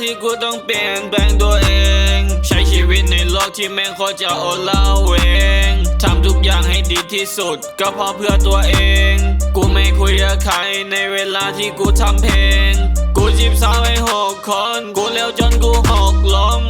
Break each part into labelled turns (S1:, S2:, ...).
S1: ที่กูต้องเปลี่ยนแปลงตัวเอง ใช้ชีวิตในโลกที่แม่งโคตรจะโอลาเวงทำทุกอย่างให้ดีที่สุด ก็เพราะเพื่อตัวเอง กูไม่คุยกับใครในเวลาที่กูทำเพลง กูจีบสาวไว้หกคน กูเร็วจนกูหกล้ม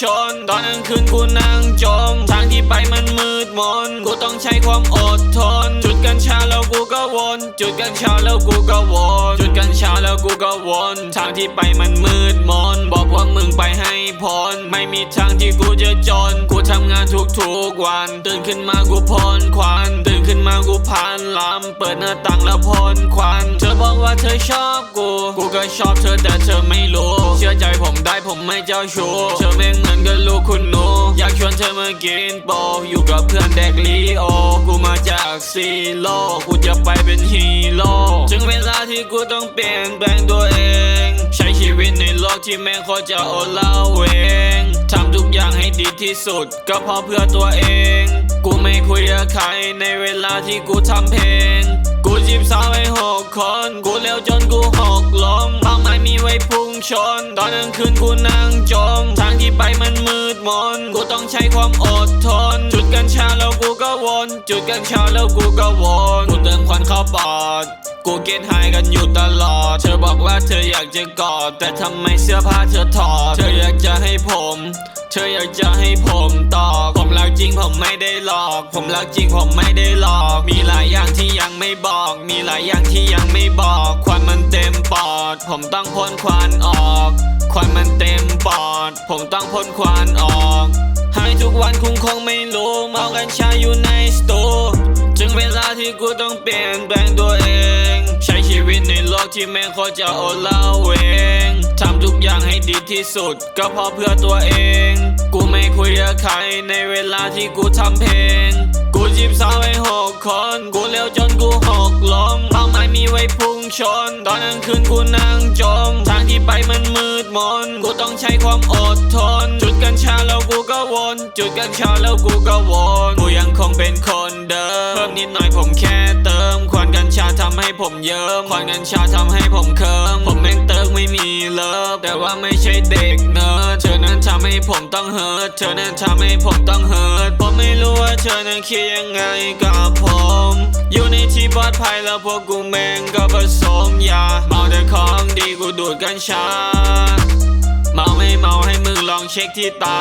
S1: ชน ตอนกลางคืนกูนั่งจม ทางที่ไปมันมืดมน กูต้องใช้ความอดทน จุดกัญชาแล้วกูก็วน จุดกัญชาแล้วกูก็วน จุดกัญชาแล้วกูก็วน ทางที่ไปมันมืดมน บอกว่ามึงไปให้พ้น ไม่มีทางที่กูจะจน กูทำงานทุกๆวัน ตื่นขึ้นมากูพ่นควันตื่นขึ้นมากูพันลำเปิดหน้าต่างแล้วพ่นควัน เธอบอกว่าเธอชอบกู กูก็ชอบเธอแต่เธอไม่รู้ เชื่อใจผมได้ผมไม่เจ้าชู้ เธอแม่งเหมือนกับลูกคุณหนู อยากชวนเธอมากินโปอยู่กับเพื่อนเด็กลีโอ กูมาจากซีโลกูจะไปเป็นฮีโร่ถึงเวลาที่กูต้องเปลี่ยนแปลงตัวเอง ใช้ชีวิตในโลกที่แม่งโคตรจะโอลาเวงทำทุกอย่างให้ดีที่สุด ก็เพราะเพื่อตัวเอง กูไม่คุยกับใครในเวลาที่กูทำเพลง กูจีบสาวไว้หกคน กูเร็วจนกูหกล้มเป้าหมายมีไว้พุ่งชน ตอนกลางคืนกูนั่งจมทางที่ไปมันมืดมน กูต้องใช้ความอดทน จุดกัญชาแล้วกูก็วน จุดกัญชาแล้วกูก็วน กูเติมควันเข้าปอด กูเกณฑ์หายกันอยู่ตลอด เธอบอกว่าเธออยากจะกอด แต่ทำไมเสื้อผ้าเธอถอด เธออยากจะให้ผม เธออยากจะให้ผมตอบผมรักจริงผมไม่ได้หลอก ผมรักจริงผมไม่ได้หลอก มีหลายอย่างที่ยังไม่บอก มีหลายอย่างที่ยังไม่บอกควันมันเต็มปอด ผมต้องพ่นควันออกควันมันเต็มปอด ผมต้องพ่นควันออกหายทุกวันคุณคงไม่รู้เมากัญชาอยู่ในสตูถึงเวลาที่กูต้องเปลี่ยนแปลงตัวเอง ใช้ชีวิตในโลกที่แม่งโคตรจะโอลาเวง ทำทุกอย่างให้ดีที่สุด ก็เพราะเพื่อตัวเอง กูไม่คุยกับใครในเวลาที่กูทำเพลง กูจีบสาวไว้หกคน กูเร็วจนกูหกล้มเป้าหมายมีไว้พุ่งชน ตอนกลางคืนกูนั่งจม ทางที่ไปมันมืดมน กูต้องใช้ความอดทน จุดกัญชาแล้วกูก็วน จุดกัญชาแล้วกูก็วน กูยังคงเป็นคนเดิม เพิ่มนิดหน่อยผมแค่เติมควัน กัญชาทำให้ผมเยิ้มควันกัญชาทำให้ผมเคิมผมแม่งเติร์กไม่มีเลิฟแต่ว่าไม่ใช่เด็กเนิร์ดเธอนั้นทำให้ผมต้องเฮิร์ตเธอนั้นทำให้ผมต้องเฮิร์ตผมไม่รู้ว่าเธอนั้นคิดยังไงกับผม อยู่ในที่ปลอดภัยแล้วพวกกูแม่งก็ผสมยาเมาแต่ของดีกูดูดกัญชาเมาไม่เมาให้มึงลองเช็คที่ตา